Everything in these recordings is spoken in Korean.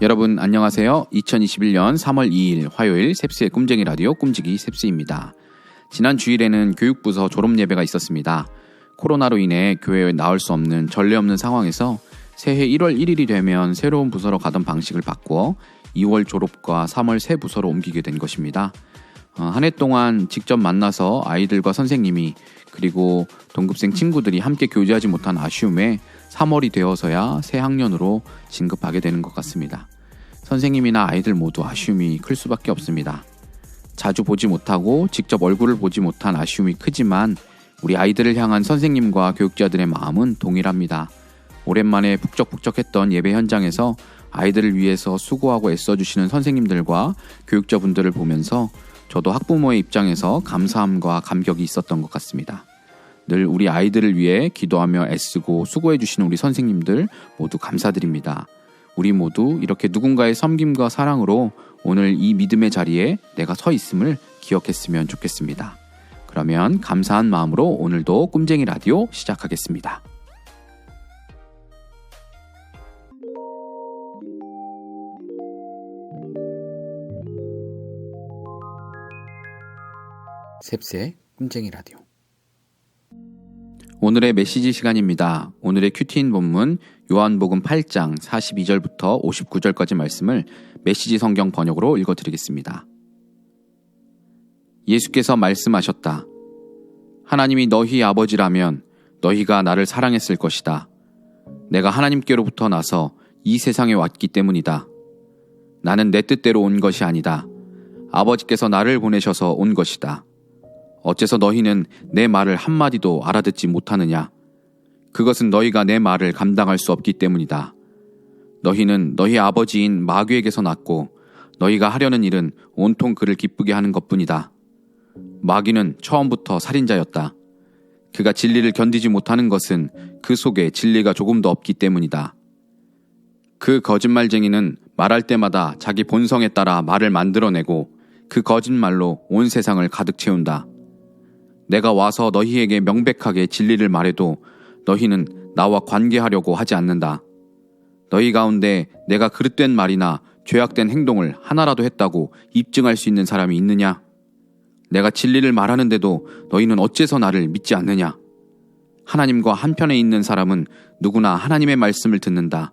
여러분 안녕하세요. 2021년 3월 2일 화요일 셉스의 꿈쟁이 라디오 꿈지기 셉스입니다. 지난 주일에는 교육부서 졸업 예배가 있었습니다. 코로나로 인해 교회에 나올 수 없는 전례 없는 상황에서 새해 1월 1일이 되면 새로운 부서로 가던 방식을 바꾸어 2월 졸업과 3월 새 부서로 옮기게 된 것입니다. 어, 한해 동안 직접 만나서 아이들과 선생님이 그리고 동급생 친구들이 함께 교제하지 못한 아쉬움에 3월이 되어서야 새 학년으로 진급하게 되는 것 같습니다. 선생님이나 아이들 모두 아쉬움이 클 수밖에 없습니다. 자주 보지 못하고 직접 얼굴을 보지 못한 아쉬움이 크지만 우리 아이들을 향한 선생님과 교육자들의 마음은 동일합니다. 오랜만에 북적북적했던 예배 현장에서 아이들을 위해서 수고하고 애써주시는 선생님들과 교육자분들을 보면서 저도 학부모의 입장에서 감사함과 감격이 있었던 것 같습니다. 늘 우리 아이들을 위해 기도하며 애쓰고 수고해 주시는 우리 선생님들 모두 감사드립니다. 우리 모두 이렇게 누군가의 섬김과 사랑으로 오늘 이 믿음의 자리에 내가 서 있음을 기억했으면 좋겠습니다. 그러면 감사한 마음으로 오늘도 꿈쟁이 라디오 시작하겠습니다. 셉스의 꿈쟁이 라디오 오늘의 메시지 시간입니다. 오늘의 큐티인 본문 요한복음 8장 42절부터 59절까지 말씀을 메시지 성경 번역으로 읽어드리겠습니다. 예수께서 말씀하셨다. 하나님이 너희 아버지라면 너희가 나를 사랑했을 것이다. 내가 하나님께로부터 나서 이 세상에 왔기 때문이다. 나는 내 뜻대로 온 것이 아니다. 아버지께서 나를 보내셔서 온 것이다. 어째서 너희는 내 말을 한마디도 알아듣지 못하느냐? 그것은 너희가 내 말을 감당할 수 없기 때문이다. 너희는 너희 아버지인 마귀에게서 났고 너희가 하려는 일은 온통 그를 기쁘게 하는 것뿐이다. 마귀는 처음부터 살인자였다. 그가 진리를 견디지 못하는 것은 그 속에 진리가 조금도 없기 때문이다. 그 거짓말쟁이는 말할 때마다 자기 본성에 따라 말을 만들어내고 그 거짓말로 온 세상을 가득 채운다. 내가 와서 너희에게 명백하게 진리를 말해도 너희는 나와 관계하려고 하지 않는다. 너희 가운데 내가 그릇된 말이나 죄악된 행동을 하나라도 했다고 입증할 수 있는 사람이 있느냐? 내가 진리를 말하는데도 너희는 어째서 나를 믿지 않느냐? 하나님과 한편에 있는 사람은 누구나 하나님의 말씀을 듣는다.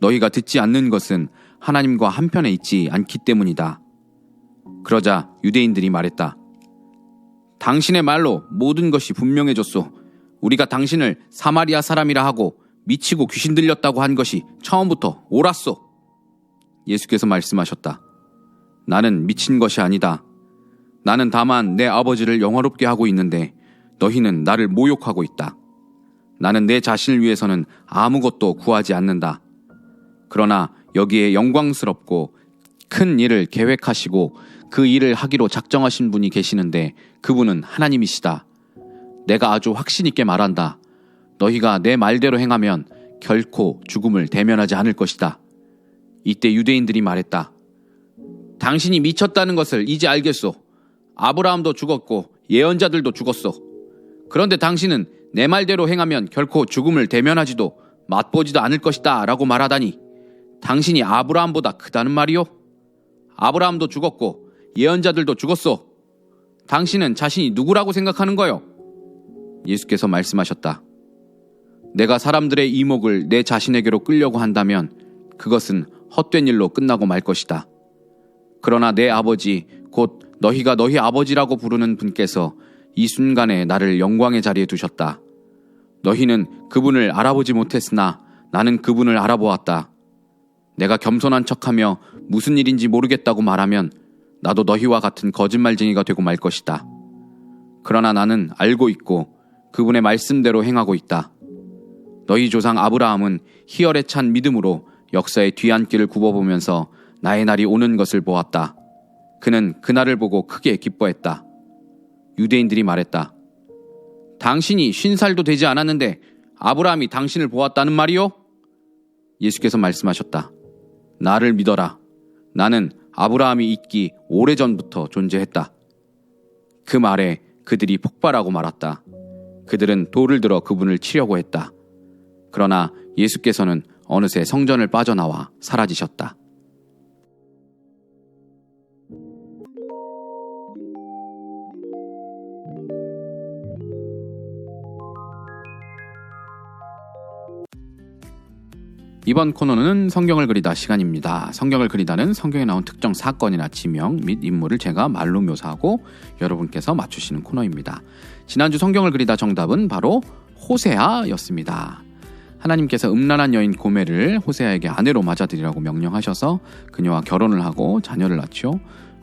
너희가 듣지 않는 것은 하나님과 한편에 있지 않기 때문이다. 그러자 유대인들이 말했다. 당신의 말로 모든 것이 분명해졌소. 우리가 당신을 사마리아 사람이라 하고 미치고 귀신 들렸다고 한 것이 처음부터 옳았소. 예수께서 말씀하셨다. 나는 미친 것이 아니다. 나는 다만 내 아버지를 영화롭게 하고 있는데 너희는 나를 모욕하고 있다. 나는 내 자신을 위해서는 아무것도 구하지 않는다. 그러나 여기에 영광스럽고 큰 일을 계획하시고 그 일을 하기로 작정하신 분이 계시는데 그분은 하나님이시다. 내가 아주 확신 있게 말한다. 너희가 내 말대로 행하면 결코 죽음을 대면하지 않을 것이다. 이때 유대인들이 말했다. 당신이 미쳤다는 것을 이제 알겠소. 아브라함도 죽었고 예언자들도 죽었소. 그런데 당신은 내 말대로 행하면 결코 죽음을 대면하지도 맛보지도 않을 것이다 라고 말하다니 당신이 아브라함보다 크다는 말이요? 아브라함도 죽었고 예언자들도 죽었소. 당신은 자신이 누구라고 생각하는 거요? 예수께서 말씀하셨다. 내가 사람들의 이목을 내 자신에게로 끌려고 한다면 그것은 헛된 일로 끝나고 말 것이다. 그러나 내 아버지, 곧 너희가 너희 아버지라고 부르는 분께서 이 순간에 나를 영광의 자리에 두셨다. 너희는 그분을 알아보지 못했으나 나는 그분을 알아보았다. 내가 겸손한 척하며 무슨 일인지 모르겠다고 말하면 나도 너희와 같은 거짓말쟁이가 되고 말 것이다. 그러나 나는 알고 있고 그분의 말씀대로 행하고 있다. 너희 조상 아브라함은 희열에 찬 믿음으로 역사의 뒤안길을 굽어보면서 나의 날이 오는 것을 보았다. 그는 그날을 보고 크게 기뻐했다. 유대인들이 말했다. 당신이 쉰 살도 되지 않았는데 아브라함이 당신을 보았다는 말이요? 예수께서 말씀하셨다. 나를 믿어라. 나는 아브라함이 있기 오래전부터 존재했다. 그 말에 그들이 폭발하고 말았다. 그들은 돌을 들어 그분을 치려고 했다. 그러나 예수께서는 어느새 성전을 빠져나와 사라지셨다. 이번 코너는 성경을 그리다 시간입니다. 성경을 그리다는 성경에 나온 특정 사건이나 지명 및 인물을 제가 말로 묘사하고 여러분께서 맞추시는 코너입니다. 지난주 성경을 그리다 정답은 바로 호세아였습니다. 하나님께서 음란한 여인 고메를 호세아에게 아내로 맞아들이라고 명령하셔서 그녀와 결혼을 하고 자녀를 낳죠.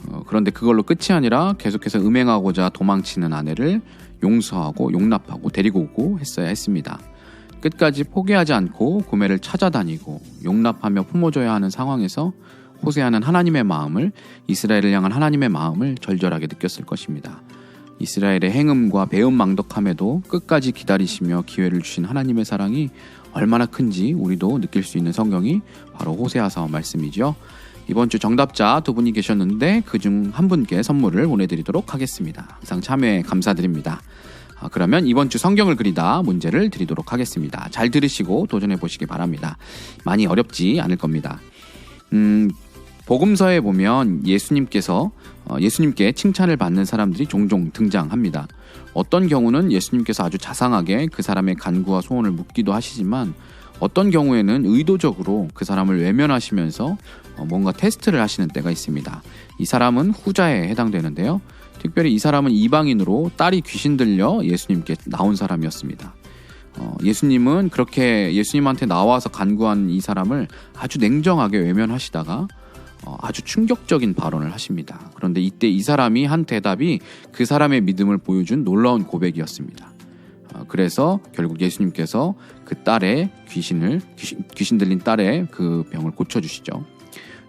어, 그런데 그걸로 끝이 아니라 계속해서 음행하고자 도망치는 아내를 용서하고 용납하고 데리고 오고 했어야 했습니다. 끝까지 포기하지 않고 구매를 찾아다니고 용납하며 품어줘야 하는 상황에서 호세아는 하나님의 마음을 이스라엘을 향한 하나님의 마음을 절절하게 느꼈을 것입니다. 이스라엘의 행음과 배은망덕함에도 끝까지 기다리시며 기회를 주신 하나님의 사랑이 얼마나 큰지 우리도 느낄 수 있는 성경이 바로 호세아서 말씀이죠. 이번 주 정답자 두 분이 계셨는데 그 중 한 분께 선물을 보내드리도록 하겠습니다. 항상 참여해 감사드립니다. 아, 그러면 이번 주 성경을 그리다 문제를 드리도록 하겠습니다. 잘 들으시고 도전해 보시기 바랍니다. 많이 어렵지 않을 겁니다. 음, 복음서에 보면 예수님께서 어, 예수님께 칭찬을 받는 사람들이 종종 등장합니다. 어떤 경우는 예수님께서 아주 자상하게 그 사람의 간구와 소원을 묻기도 하시지만 어떤 경우에는 의도적으로 그 사람을 외면하시면서 어, 뭔가 테스트를 하시는 때가 있습니다. 이 사람은 후자에 해당되는데요. 특별히 이 사람은 이방인으로 딸이 귀신 들려 예수님께 나온 사람이었습니다. 어, 예수님은 그렇게 예수님한테 나와서 간구한 이 사람을 아주 냉정하게 외면하시다가 어, 아주 충격적인 발언을 하십니다. 그런데 이때 이 사람이 한 대답이 그 사람의 믿음을 보여준 놀라운 고백이었습니다. 어, 그래서 결국 예수님께서 그 딸의 귀신을 귀신, 귀신 들린 딸의 그 병을 고쳐주시죠.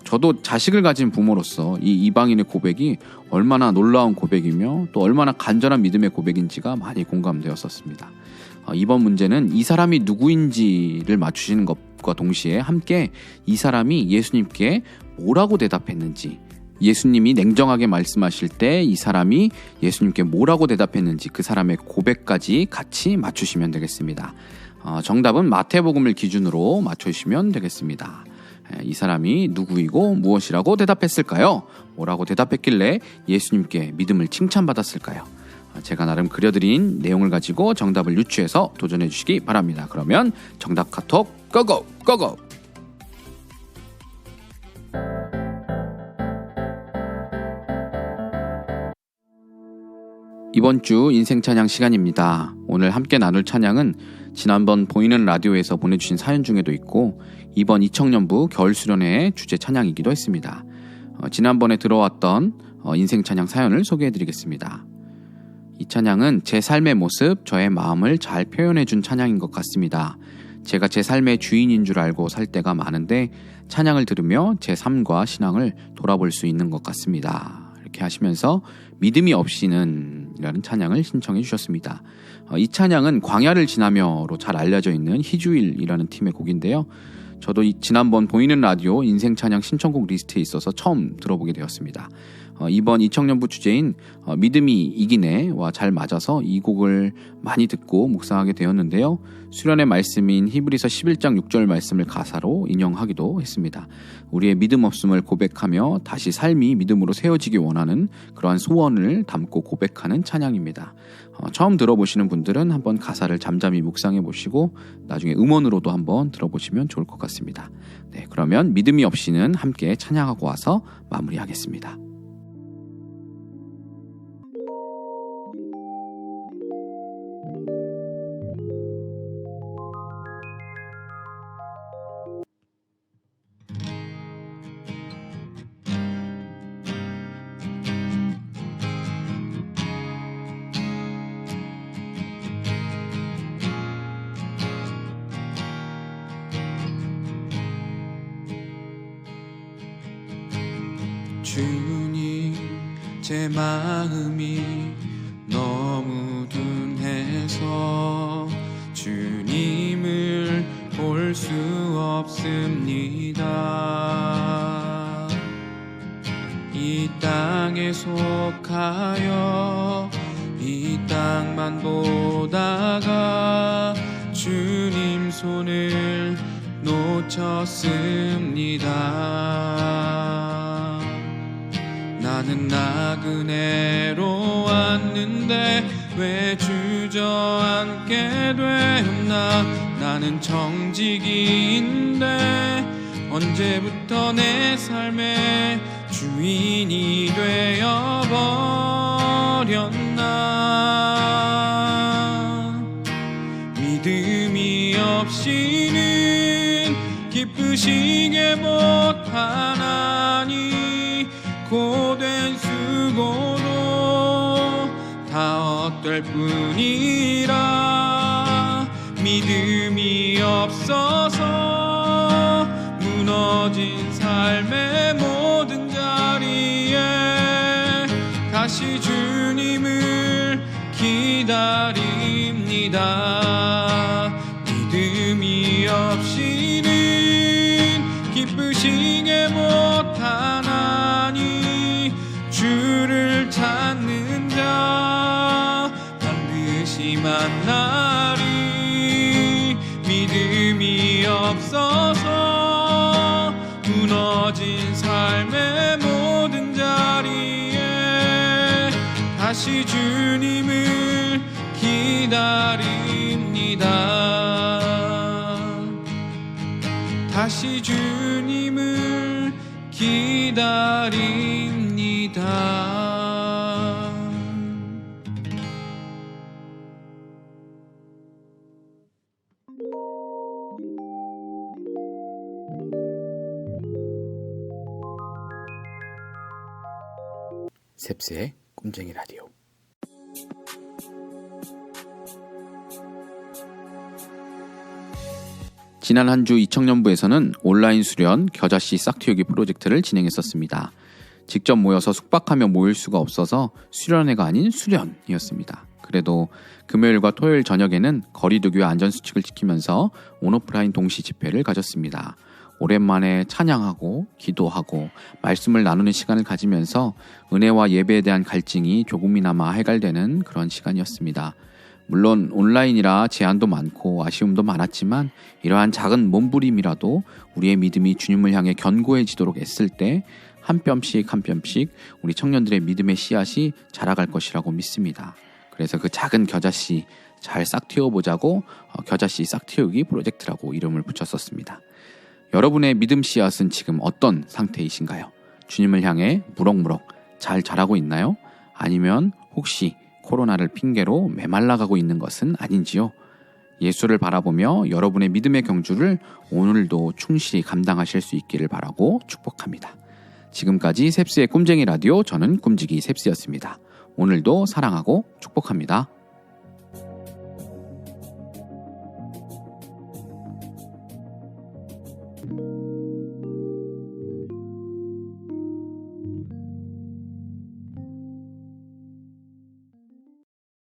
저도 자식을 가진 부모로서 이 이방인의 고백이 얼마나 놀라운 고백이며 또 얼마나 간절한 믿음의 고백인지가 많이 공감되었었습니다. 어, 이번 문제는 이 사람이 누구인지를 맞추시는 것과 동시에 함께 이 사람이 예수님께 뭐라고 대답했는지 예수님이 냉정하게 말씀하실 때 이 사람이 예수님께 뭐라고 대답했는지 그 사람의 고백까지 같이 맞추시면 되겠습니다. 어, 정답은 마태복음을 기준으로 맞춰주시면 되겠습니다. 이 사람이 누구이고 무엇이라고 대답했을까요? 뭐라고 대답했길래 예수님께 믿음을 칭찬받았을까요? 제가 나름 그려드린 내용을 가지고 정답을 유추해서 도전해 주시기 바랍니다. 그러면 정답 카톡 고고 고고 이번 주 인생 찬양 시간입니다. 오늘 함께 나눌 찬양은 지난번 보이는 라디오에서 보내주신 사연 중에도 있고 이번 이청년부 겨울 수련회의 주제 찬양이기도 했습니다. 어, 지난번에 들어왔던 어, 인생 찬양 사연을 소개해드리겠습니다. 이 찬양은 제 삶의 모습, 저의 마음을 잘 표현해준 찬양인 것 같습니다. 제가 제 삶의 주인인 줄 알고 살 때가 많은데 찬양을 들으며 제 삶과 신앙을 돌아볼 수 있는 것 같습니다. 이렇게 하시면서 믿음이 없이는 이라는 찬양을 신청해 주셨습니다. 어, 이 찬양은 광야를 지나며로 잘 알려져 있는 희주일이라는 팀의 곡인데요. 저도 지난번 보이는 라디오 인생 찬양 신청곡 리스트에 있어서 처음 들어보게 되었습니다. 어, 이번 이청년부 주제인 어, 믿음이 이기네와 잘 맞아서 이 곡을 많이 듣고 묵상하게 되었는데요. 수련의 말씀인 히브리서 11장 6절 말씀을 가사로 인용하기도 했습니다. 우리의 믿음 없음을 고백하며 다시 삶이 믿음으로 세워지기 원하는 그러한 소원을 담고 고백하는 찬양입니다. 어, 처음 들어보시는 분들은 한번 가사를 잠잠히 묵상해 보시고 나중에 음원으로도 한번 들어보시면 좋을 것 같습니다. 네, 그러면 믿음이 없이는 함께 찬양하고 와서 마무리하겠습니다. 주님 제 마음이 너무 둔해서 주님을 볼 수 없습니다 이 땅에 속하여 이 땅만 보다가 주님 손을 놓쳤습니다. 나는 나그네로 왔는데 왜 주저앉게 되었나? 나는 정직인데 언제부터 내 삶의 주인이 되어버렸나? 믿음이 없이는 기쁘시게 못하나니 고된 수고도 다 헛될 뿐이라 믿음이 없어서 무너진 삶의 모든 자리에 다시 주님을 기다립니다. 믿음이 없이는 기쁘시게 못 무너진 삶의 모든 자리에 다시 주님을 기다립니다 다시 주님을 기다립니다. 셉스의 꿈쟁이 라디오. 지난 한 주 이청년부에서는 온라인 수련 겨자씨 싹틔우기 프로젝트를 진행했었습니다. 직접 모여서 숙박하며 모일 수가 없어서 수련회가 아닌 수련이었습니다. 그래도 금요일과 토요일 저녁에는 거리두기와 안전수칙을 지키면서 온오프라인 동시 집회를 가졌습니다. 오랜만에 찬양하고 기도하고 말씀을 나누는 시간을 가지면서 은혜와 예배에 대한 갈증이 조금이나마 해갈되는 그런 시간이었습니다. 물론 온라인이라 제한도 많고 아쉬움도 많았지만 이러한 작은 몸부림이라도 우리의 믿음이 주님을 향해 견고해지도록 애쓸 때 한 뼘씩 한 뼘씩 우리 청년들의 믿음의 씨앗이 자라갈 것이라고 믿습니다. 그래서 그 작은 겨자씨 잘 싹 틔워보자고 어, 겨자씨 싹 틔우기 프로젝트라고 이름을 붙였었습니다. 여러분의 믿음 씨앗은 지금 어떤 상태이신가요? 주님을 향해 무럭무럭 잘 자라고 있나요? 아니면 혹시 코로나를 핑계로 메말라가고 있는 것은 아닌지요? 예수를 바라보며 여러분의 믿음의 경주를 오늘도 충실히 감당하실 수 있기를 바라고 축복합니다. 지금까지 셉스의 꿈쟁이 라디오 저는 꿈지기 셉스였습니다. 오늘도 사랑하고 축복합니다.